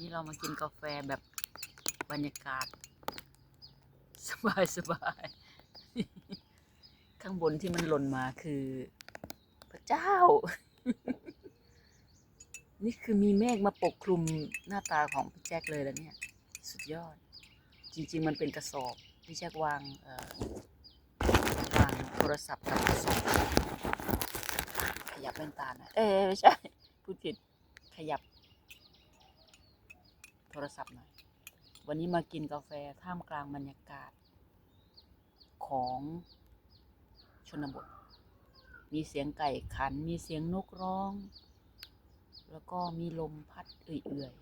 นี้เรามากินกาแฟแบบบรรยากาศ สบายสบาย ข้างบนที่มันหล่นมาคือ พระเจ้า นี่คือมีเมฆมาปกคลุมหน้าตาของพี่แจ็คเลยแล้วเนี่ย สุดยอด จริง ๆ มันเป็นกระสอบพี่แจ็ควางเอ่อวางโทรศัพท์กับกระสอบขยับแว่นตานะเอ้ยไม่ใช่พูดผิดขยับ โทรศัพท์หน่อย วันนี้มากินกาแฟท่ามกลางบรรยากาศ ของชนบท มีเสียงไก่ขัน มีเสียงนกร้อง แล้วก็มีลมพัดเอื่อย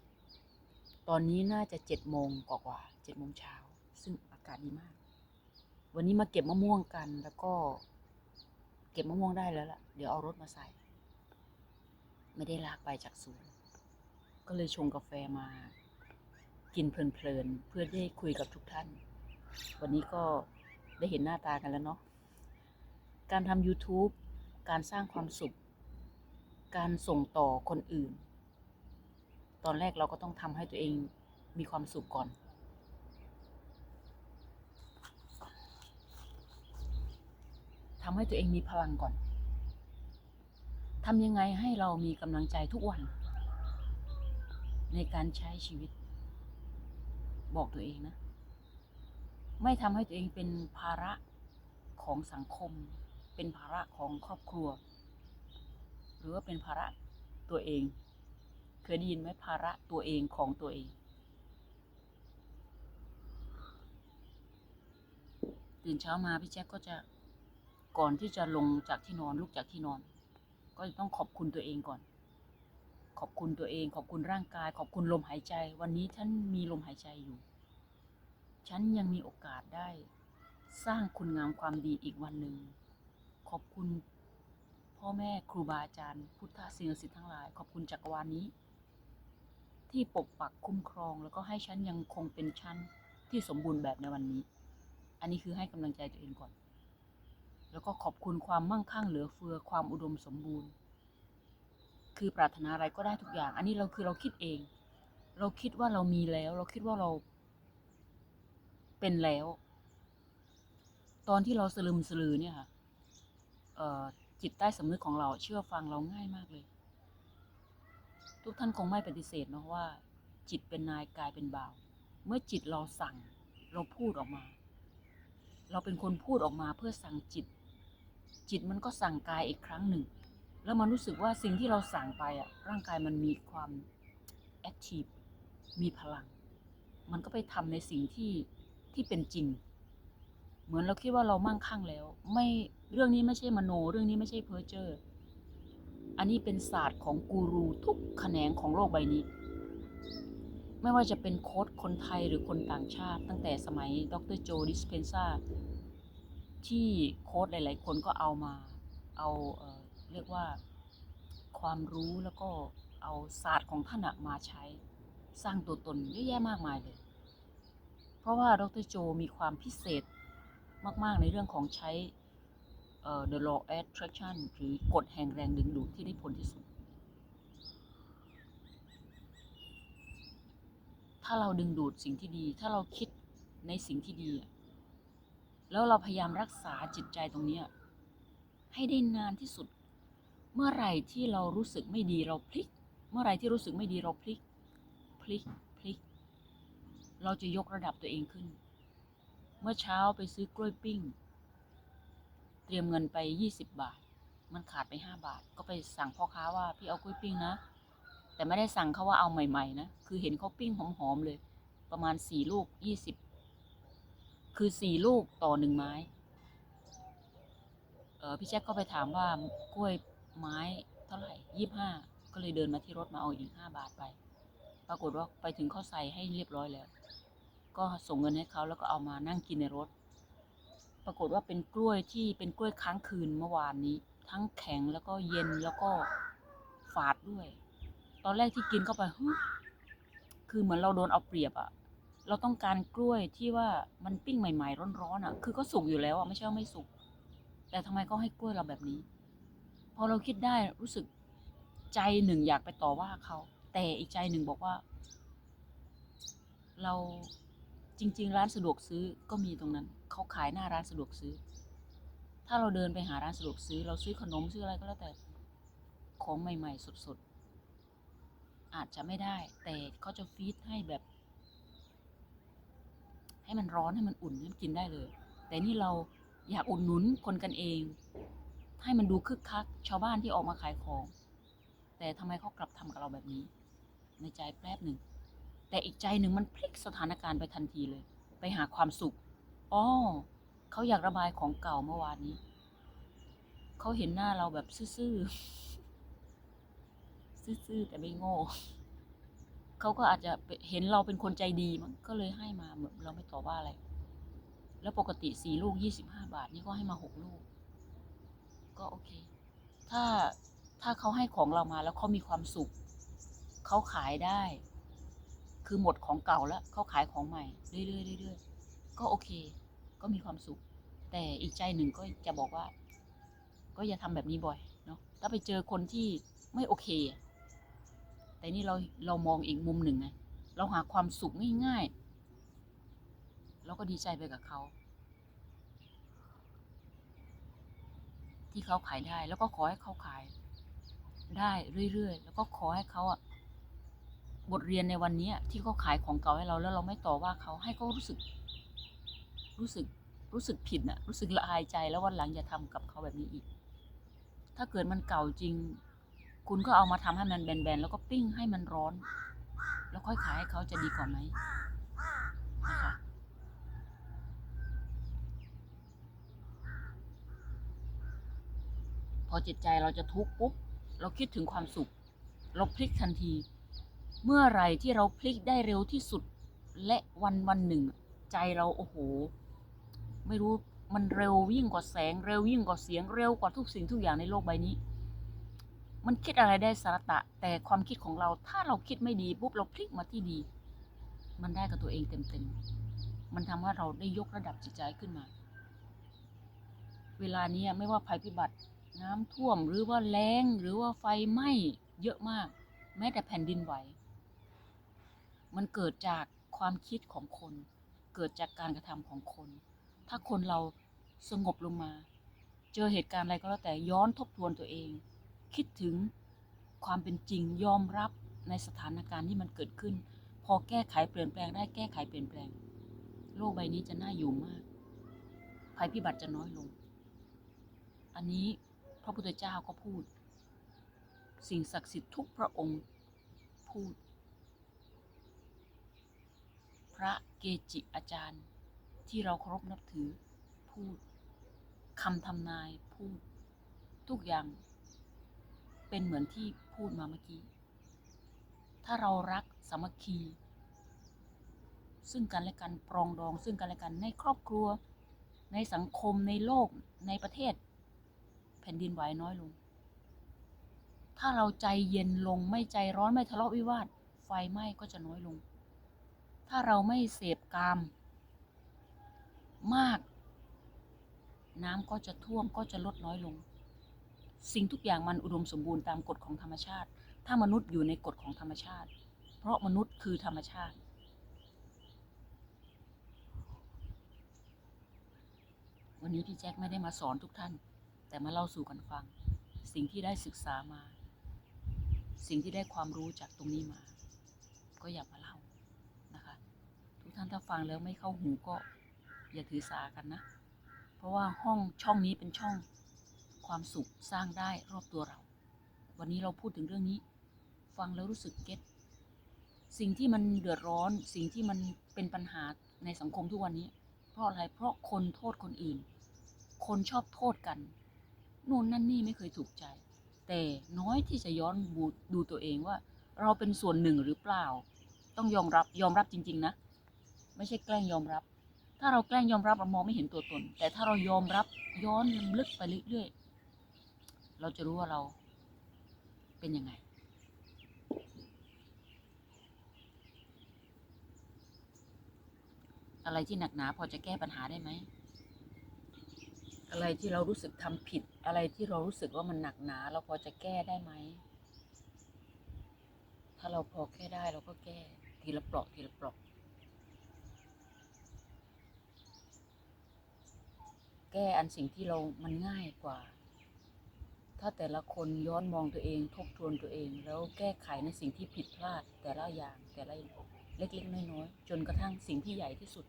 ๆ ตอนนี้น่าจะเจ็ดโมงกว่าๆเจ็ดโมงเช้า ซึ่งอากาศดีมาก วันนี้มาเก็บมะม่วงกันแล้วก็เก็บมะม่วงได้แล้วล่ะ เดี๋ยวเอารถมาใส่ ไม่ได้ลากไปจากสวน ก็เลยชงกาแฟมา กินเพลินๆเพื่อได้คุยกับทุกท่าน วันนี้ก็ได้เห็นหน้าตากันแล้วเนาะการทำ YouTube การสร้างความสุข การส่งต่อคนอื่น ตอนแรกเราก็ต้องทำให้ตัวเองมีความสุขก่อนทำให้ตัวเองมีพลังก่อนทำยังไงให้เรามีกำลังใจทุกวัน ในการใช้ชีวิต บอกตัวเองนะ ไม่ทำให้ตัวเองเป็นภาระของสังคม เป็นภาระของครอบครัว หรือว่าเป็นภาระตัวเอง เคยได้ยินไหมภาระตัวเองของตัวเอง ตื่นเช้ามาพี่แจ๊คก็จะก่อนที่จะลงจากที่นอนลุกจากที่นอน ก็จะต้องขอบคุณตัวเองก่อน ขอบคุณตัวเอง ขอบคุณร่างกาย ขอบคุณลมหายใจ วันนี้ฉันมีลมหายใจอยู่ ฉันยังมีโอกาสได้ สร้างคุณงามความดีอีกวันหนึ่ง ขอบคุณพ่อแม่ครูบาอาจารย์ พุทธสิ่งศักดิ์สิทธิ์ทั้งหลาย ขอบคุณจักรวาลนี้ ที่ปกปักคุ้มครองแล้วก็ให้ฉันยังคงเป็นฉันที่สมบูรณ์แบบในวันนี้ อันนี้คือให้กำลังใจตัวเองก่อน แล้วก็ขอบคุณความมั่งคั่งเหลือเฟือความอุดมสมบูรณ์ คือปรารถนาอะไรก็ได้ทุกอย่าง อันนี้เราคือเราคิดเอง เราคิดว่าเรามีแล้ว เราคิดว่าเรา เป็นแล้ว ตอนที่เราสลึมสลือเนี่ยค่ะจิตใต้สำนึกของเราเชื่อฟังเราง่ายมากเลย ทุกท่านคงไม่ปฏิเสธนะว่า จิตเป็นนายกายเป็นบ่าว เมื่อจิตเราสั่ง เราพูดออกมา เราเป็นคนพูดออกมาเพื่อสั่งจิต จิตมันก็สั่งกายอีกครั้งหนึ่ง แล้วมันรู้สึกว่าสิ่งที่เราสั่งไปอะร่างกายมันมีความแอคทีฟมีพลัง มันก็ไปทำในสิ่งที่ที่เป็นจริง เหมือนเราคิดว่าเรามั่งคั่งแล้ว ไม่เรื่องนี้ไม่ใช่มโน เรื่องนี้ไม่ใช่เพ้อเจ้ออันนี้เป็นศาสตร์ของกูรูทุกแขนงของโลกใบนี้ ไม่ว่าจะเป็นโค้ดคนไทยหรือคนต่างชาติ ตั้งแต่สมัยดรโจดิสเพนซาที่โค้ดหลาย ๆ คนก็เอามาเอาเอ่อ เรียกว่าความรู้แล้วก็เอาศาสตร์ของท่านมาใช้สร้างตัวตนเยอะแยะมากมายเลย เพราะว่าดรโจมีความพิเศษมาก ๆ ในเรื่องของใช้ the law of attraction หรือกฎแห่งแรงดึงดูดที่ได้ผลที่สุด ถ้าเราดึงดูดสิ่งที่ดี ถ้าเราคิดในสิ่งที่ดี แล้วเราพยายามรักษาจิตใจตรงนี้ให้ได้นานที่สุด เมื่อไหร่ที่เรารู้สึกไม่ดีเราพลิก เมื่อไหร่ที่รู้สึกไม่ดีเราพลิก พลิก พลิก เราจะยกระดับตัวเองขึ้น เมื่อเช้าไปซื้อกล้วยปิ้ง เตรียมเงินไปยี่สิบบาท มันขาดไปห้าบาท ก็ไปสั่งพ่อค้าว่าพี่เอากล้วยปิ้งนะ แต่ไม่ได้สั่งเขาว่าเอาใหม่ ๆ นะ คือเห็นเขาปิ้งหอมๆเลย ประมาณสี่ลูกยี่สิบคือสี่ลูกต่อหนึ่งไม้ เออพี่แจ็คก็ไปถามว่ากล้วย ไม้เท่าไหร่ยี่ห้าก็เลยเดินมาที่รถมาเอาอีกห้าบาทไป ปรากฏว่าไปถึงเขาใส่ให้เรียบร้อยแล้ว ก็ส่งเงินให้เขาแล้วก็เอามานั่งกินในรถ ปรากฏว่าเป็นกล้วยที่เป็นกล้วยค้างคืนเมื่อวานนี้ ทั้งแข็งแล้วก็เย็นแล้วก็ฝาดด้วย ตอนแรกที่กินเข้าไปคือเหมือนเราโดนเอาเปรียบอะเราต้องการกล้วยที่ว่ามันปิ้งใหม่ ๆ ร้อนๆอะคือก็สุกอยู่แล้วอะไม่ใช่ว่าไม่สุก แต่ทำไมเขาให้กล้วยเราแบบนี้ พอเราคิดได้รู้สึกใจหนึ่งอยากไปต่อว่าเขา แต่อีกใจหนึ่งบอกว่า เราจริง ๆ ร้านสะดวกซื้อก็มีตรงนั้น เขาขายหน้าร้านสะดวกซื้อ ถ้าเราเดินไปหาร้านสะดวกซื้อ เราซื้อขนมซื้ออะไรก็แล้วแต่ของใหม่ ๆ สดๆ อาจจะไม่ได้ แต่เขาจะฟีดให้แบบ ให้มันร้อนให้มันอุ่นให้มันกินได้เลย แต่นี่เราอยากอุดหนุนคนกันเอง ให้มันดูคึกคัก ชาวบ้านที่ออกมาขายของ แต่ทำไมเขากลับทำกับเราแบบนี้ ในใจแป๊บหนึ่ง แต่อีกใจหนึ่งมันพลิกสถานการณ์ไปทันทีเลย ไปหาความสุขอ๋อเขาอยากระบายของเก่าเมื่อวานนี้ เขาเห็นหน้าเราแบบซื่อๆซื่อๆแต่ไม่โง่เขาก็อาจจะเห็นเราเป็นคนใจดีมั้งก็เลยให้มาเหมือนเราไม่ต่อว่าอะไร แล้วปกติสี่ลูกยี่สิบห้าบาท นี่ก็ให้มาหกลูก ก็โอเค ถ้าถ้าเขาให้ของเรามาแล้วเขามีความสุข เขาขายได้ คือหมดของเก่าแล้วเขาขายของใหม่เรื่อยๆเรื่อยๆก็โอเค ก็มีความสุข แต่อีกใจหนึ่งก็จะบอกว่า ก็อย่าทำแบบนี้บ่อยเนาะถ้าไปเจอคนที่ไม่โอเค แต่นี่เราเรามองอีกมุมหนึ่งไงเราหาความสุขง่ายๆเราก็ดีใจไปกับเขา ที่เขาขายได้ แล้วก็ขอให้เขาขายได้เรื่อยๆ แล้วก็ขอให้เขาอะบทเรียนในวันนี้ที่เขาขายของเก่าให้เราแล้วเราไม่ต่อว่าเขาให้เขารู้สึก รู้สึกรู้สึกผิดน่ะ รู้สึกละอายใจแล้ววันหลังอย่าทำกับเขาแบบนี้อีก ถ้าเกิดมันเก่าจริง คุณก็เอามาทำให้มันแบนๆแล้วก็ปิ้งให้มันร้อน แล้วค่อยขายให้เขาจะดีกว่าไหมนะคะ อจิตใจเราจะทุกข์ปุ๊บเราคิดถึงความสุข เราพลิกทันที เมื่อไรที่เราพลิกได้เร็วที่สุด และวันวันหนึ่ง ใจเราโอ้โห ไม่รู้มันเร็วยิ่งกว่าแสงเร็วยิ่งกว่าเสียงเร็วกว่าทุกสิ่งทุกอย่างในโลกใบนี้ มันคิดอะไรได้สาระตะ แต่ความคิดของเราถ้าเราคิดไม่ดีปุ๊บเราพลิกมาที่ดี มันได้กับตัวเองเต็มๆมันทำให้เราได้ยกระดับจิตใจขึ้นมา เวลานี้ไม่ว่าภัยพิบัติ น้ำท่วมหรือว่าแล้งหรือว่าไฟไหม้เยอะมาก แม้แต่แผ่นดินไหว มันเกิดจากความคิดของคน เกิดจากการกระทำของคน ถ้าคนเราสงบลงมา เจอเหตุการณ์อะไรก็แล้วแต่ย้อนทบทวนตัวเอง คิดถึงความเป็นจริงยอมรับในสถานการณ์ที่มันเกิดขึ้น พอแก้ไขเปลี่ยนแปลงได้แก้ไขเปลี่ยนแปลง โลกใบนี้จะน่าอยู่มาก ภัยพิบัติจะน้อยลง อันนี้ ระพุทธเจ้าก็พูด สิ่งศักดิ์สิทธิ์ทุกพระองค์พูด พระเกจิอาจารย์ที่เราเคารพนับถือพูดคำทำนายพูด ทุกอย่าง เป็นเหมือนที่พูดมาเมื่อกี้ ถ้าเรารักสามัคคี ซึ่งกันและกันปรองดอง ซึ่งกันและกันในครอบครัว ในสังคมในโลกในประเทศ ผ่นดินไหวน้อยลง ถ้าเราใจเย็นลงไม่ใจร้อนไม่ทะเลาะวิวาท ไฟไหม้ก็จะน้อยลง ถ้าเราไม่เสพกาม มาก น้ำก็จะท่วมก็จะลดน้อยลง สิ่งทุกอย่างมันอุดมสมบูรณ์ตามกฎของธรรมชาติ ถ้ามนุษย์อยู่ในกฎของธรรมชาติ เพราะมนุษย์คือธรรมชาติวันนี้พี่แจ็คไม่ได้มาสอนทุกท่าน แต่มาเล่าสู่กันฟัง สิ่งที่ได้ศึกษามา สิ่งที่ได้ความรู้จากตรงนี้มา ก็อยากมาเล่านะคะ ทุกท่านถ้าฟังแล้วไม่เข้าหูก็อย่าถือสากันนะ เพราะว่าห้องช่องนี้เป็นช่องความสุขสร้างได้รอบตัวเรา วันนี้เราพูดถึงเรื่องนี้ ฟังแล้วรู้สึกเก็ตสิ่งที่มันเดือดร้อน สิ่งที่มันเป็นปัญหาในสังคมทุกวันนี้ เพราะอะไรเพราะคนโทษคนอื่น คนชอบโทษกัน นู่นนั่นนี่ไม่เคยถูกใจ แต่น้อยที่จะย้อนบูดูตัวเองว่า เราเป็นส่วนหนึ่งหรือเปล่า ต้องยอมรับยอมรับจริง ๆ นะ ไม่ใช่แกล้งยอมรับ ถ้าเราแกล้งยอมรับเรามองไม่เห็นตัวตน แต่ถ้าเรายอมรับย้อนลึกไปเรื่อยๆเราจะรู้ว่าเราเป็นยังไงอะไรที่หนักหนาพอจะแก้ปัญหาได้ไหม อะไรที่เรารู้สึกทำผิด อะไรที่เรารู้สึกว่ามันหนักหนา เราพอจะแก้ได้ไหม ถ้าเราพอแก้ได้เราก็แก้ ทีละปลอกทีละปลอกแก้อันสิ่งที่เรามันง่ายกว่า ถ้าแต่ละคนย้อนมองตัวเองทบทวนตัวเอง แล้วแก้ไขในสิ่งที่ผิดพลาด แต่ละอย่างแต่ละเล็กๆน้อยๆจนกระทั่งสิ่งที่ใหญ่ที่สุด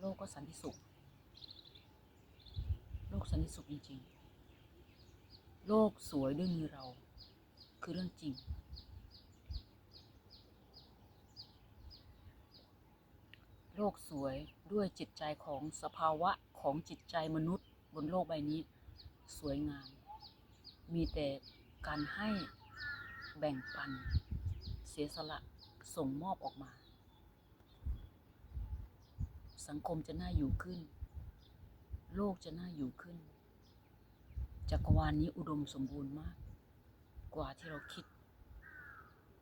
โลกก็สันติสุข โลกสันติสุขจริงๆ โลกสวยด้วยมือเรา คือเรื่องจริง โลกสวยด้วยจิตใจของสภาวะของจิตใจมนุษย์ บนโลกใบนี้ สวยงาม มีแต่การให้แบ่งปัน เสียสละส่งมอบออกมา สังคมจะน่าอยู่ขึ้น โลกจะน่าอยู่ขึ้น จักรวาลนี้อุดมสมบูรณ์มาก กว่าที่เราคิด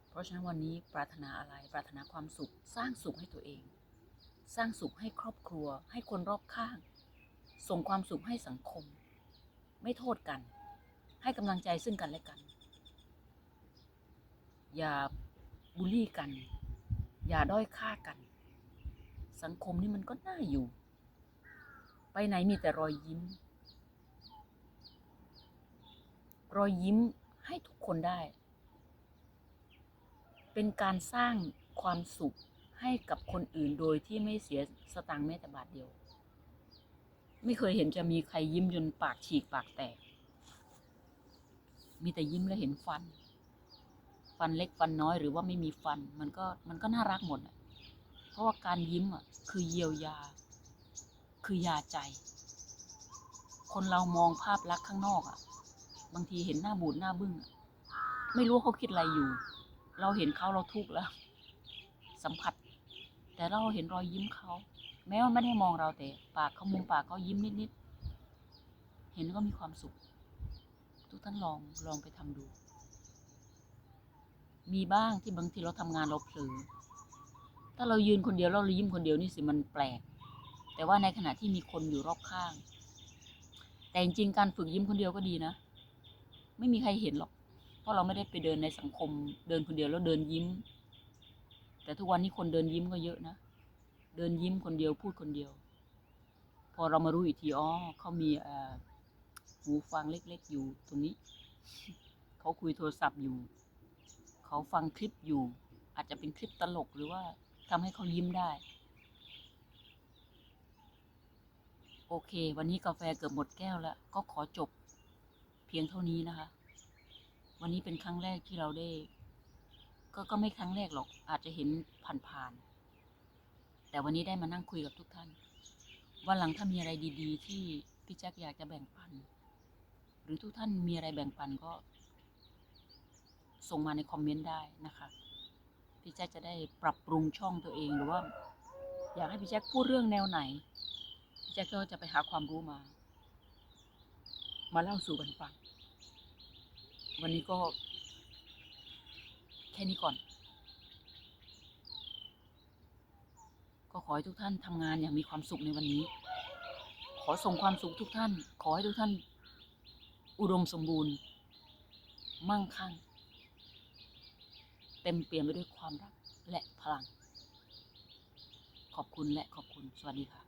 เพราะฉะนั้นวันนี้ปรารถนาอะไร ปรารถนาความสุข สร้างสุขให้ตัวเอง สร้างสุขให้ครอบครัว ให้คนรอบข้าง ส่งความสุขให้สังคม ไม่โทษกัน ให้กำลังใจซึ่งกันและกัน อย่าบูลลี่กัน อย่าด้อยค่ากัน สังคมนี่มันก็น่าอยู่ ไปไหนมีแต่รอยยิ้ม รอยยิ้มให้ทุกคนได้ เป็นการสร้างความสุขให้กับคนอื่นโดยที่ไม่เสียสตังค์แม้แต่บาทเดียว ไม่เคยเห็นจะมีใครยิ้มจนปากฉีกปากแตก มีแต่ยิ้มแล้วเห็นฟัน ฟันเล็กฟันน้อยหรือว่าไม่มีฟัน มันก็มันก็น่ารักหมดอะ ราะว่าการยิ้มอะคือเยียวยา คือยาใจ คนเรามองภาพลักษณ์ข้างนอกอะ บางทีเห็นหน้าบูดหน้าบึ้งไม่รู้เขาคิดอะไรอยู่ เราเห็นเขาเราทุกข์แล้ว สัมผัส แต่เราเห็นรอยยิ้มเขาแม้ว่าไม่ได้มองเราแต่ ปากเขามุมปากเขายิ้มนิดๆเห็นก็มีความสุข ทุกท่านลองลองไปทำดู มีบ้างที่บางทีเราทำงานเราเผลอ ถ้าเรายืนคนเดียวแล้วเรายิ้มคนเดียวนี่สิมันแปลก แต่ว่าในขณะที่มีคนอยู่รอบข้าง แต่จริงๆการฝึกยิ้มคนเดียวก็ดีนะ ไม่มีใครเห็นหรอก เพราะเราไม่ได้ไปเดินในสังคม เดินคนเดียวแล้วเดินยิ้ม แต่ทุกวันนี้คนเดินยิ้มก็เยอะนะ เดินยิ้มคนเดียวพูดคนเดียว พอเรามารู้อีกทีอ๋อเขามีหูฟังเล็ก ๆ อยู่ตรงนี้ เขาคุยโทรศัพท์อยู่ เขาฟังคลิปอยู่ อาจจะเป็นคลิปตลกหรือว่า ทำให้เขายิ้มได้ โอเค วันนี้กาแฟเกือบหมดแก้วแล้ว ก็ขอจบเพียงเท่านี้นะคะ วันนี้เป็นครั้งแรกที่เราได้ ก็ก็ไม่ครั้งแรกหรอก อาจจะเห็นผ่านๆ แต่วันนี้ได้มานั่งคุยกับทุกท่าน วันหลังถ้ามีอะไรดีๆ ที่พี่แจ็คอยากจะแบ่งปัน หรือทุกท่านมีอะไรแบ่งปันก็ส่งมาในคอมเมนต์ได้นะคะ พี่แจ็คจะได้ปรับปรุงช่องตัวเองหรือว่า อยากให้พี่แจ็คพูดเรื่องแนวไหน พี่แจ็คก็จะไปหาความรู้มา มาเล่าสู่กันฟัง วันนี้ก็ แค่นี้ก่อน ก็ขอให้ทุกท่านทำงานอย่างมีความสุขในวันนี้ ขอส่งความสุขทุกท่าน ขอให้ทุกท่าน อุดมสมบูรณ์ มั่งคั่ง เต็มเปี่ยมไปด้วยความรักและพลัง ขอบคุณและขอบคุณ สวัสดีค่ะ